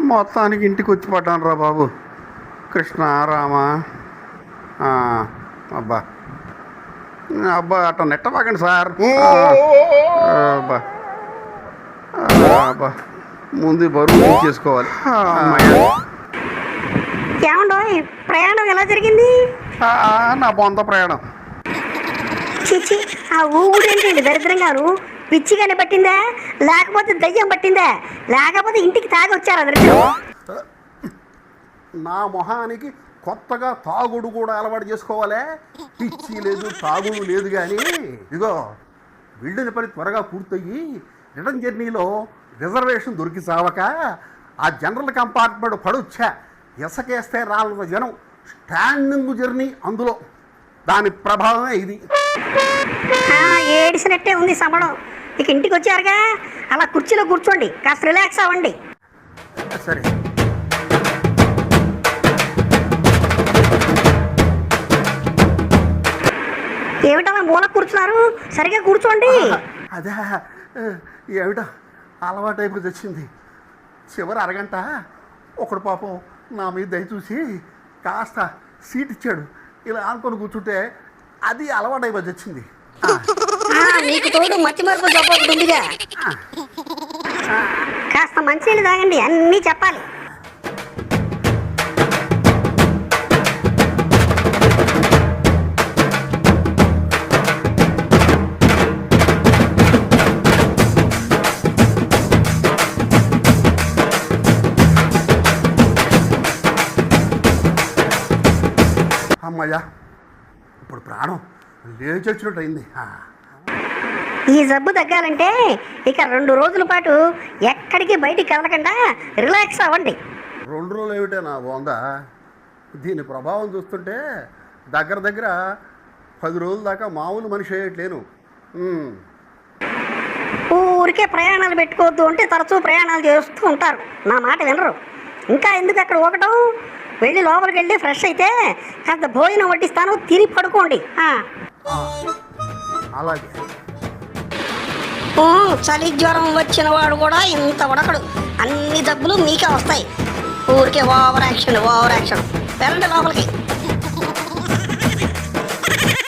మొత్తానికి ఇంటికి వచ్చి పడ్డాను రా బాబు. కృష్ణ రామ. అబ్బా. అబ్బా అట్ట నెట్టబాకండి సార్. అబ్బా. అబ్బా. ముందు బరువు చేసుకోవాలి. ఏమండో ప్రయాణం ఎలా జరిగింది? నా బొంద ప్రయాణం. చిచి ఆ ఊగుడు ఏంటండి దరిద్రంగాను పిచ్చిగానే పట్టిందా? లేకపోతే దయ్యం పట్టిందా? లేకపోతే ఇంటికి తాగి వచ్చారా దరిద్రం నా మొహానికి కొత్తగా తాగుడు కూడా అలవాటు చేసుకోవాలే. పిచ్చి లేదు తాగుడు లేదు కానీ ఇదిగో వెళ్ళిన పని త్వరగా పూర్తయ్యి రిటర్న్ జర్నీలో రిజర్వేషన్ దొరికి చావక ఆ జనరల్ కంపార్ట్మెంట్ పడొచ్చా. ఎసకేస్తే రాళ్ళ జనం. స్టాండింగ్ జర్నీ అందులో. దాని ప్రభావమే ఇది. ఏడిసినట్టే ఉంది సమడం ఇక ఇంటికి వచ్చారుగా? అలా కుర్చీలో కూర్చోండి. కాస్త రిలాక్స్ అవ్వండి. సరే. ఏమిటలా మూల కూర్చున్నారు? సరిగా కూర్చోండి. అదే ఏమిటో అలవాటు అయిపోయి వచ్చింది చివరి అరగంట ఒకడు పాపం నా మీద దయ చూసి కాస్త సీట్ ఇచ్చాడు. ఇలా అనుకొని కూర్చుంటే అది అలవాటు అయిపోయి వచ్చింది. మీకు తోడు మట్టి మరుపు జబ్బు ఉందిగా. కాస్త మంచినీళ్ళు తాగండి అన్నీ చెప్పాలి. అమ్మయ్యా. ఇప్పుడు ప్రాణం. లేచి వచ్చినట్టు అయింది. ఈ జబ్బు తగ్గాలంటే ఇక రెండు రోజుల పాటు ఎక్కడికి బయటికి కదలకుండా రిలాక్స్ అవ్వండి. రెండు రోజులు ఏమిటే నా బోందా దీని ప్రభావం చూస్తుంటే దగ్గర దగ్గర పది రోజుల దాకా మామూలు మనిషి అయ్యట్లేను. ఊరికే ప్రయాణాలు పెట్టుకోవద్దు అంటే తరచూ ప్రయాణాలు చేస్తూ ఉంటారు. నా మాట వినరు. ఇంకా ఎందుకు అక్కడ ఒకటం వెళ్ళి లోపలికి వెళ్ళి ఫ్రెష్ అయితే కాస్త భోజనం వడ్డిస్తాను. తిని పడుకోండి. అలాగే. చలి జ్వరం వచ్చిన వాడు కూడా ఇంత ఉడకడు అన్ని జబ్బులు మీకే వస్తాయి. ఊరికే ఓవర్ యాక్షన్ ఓవర్ యాక్షన్ వెళ్ళండి లోపలికి.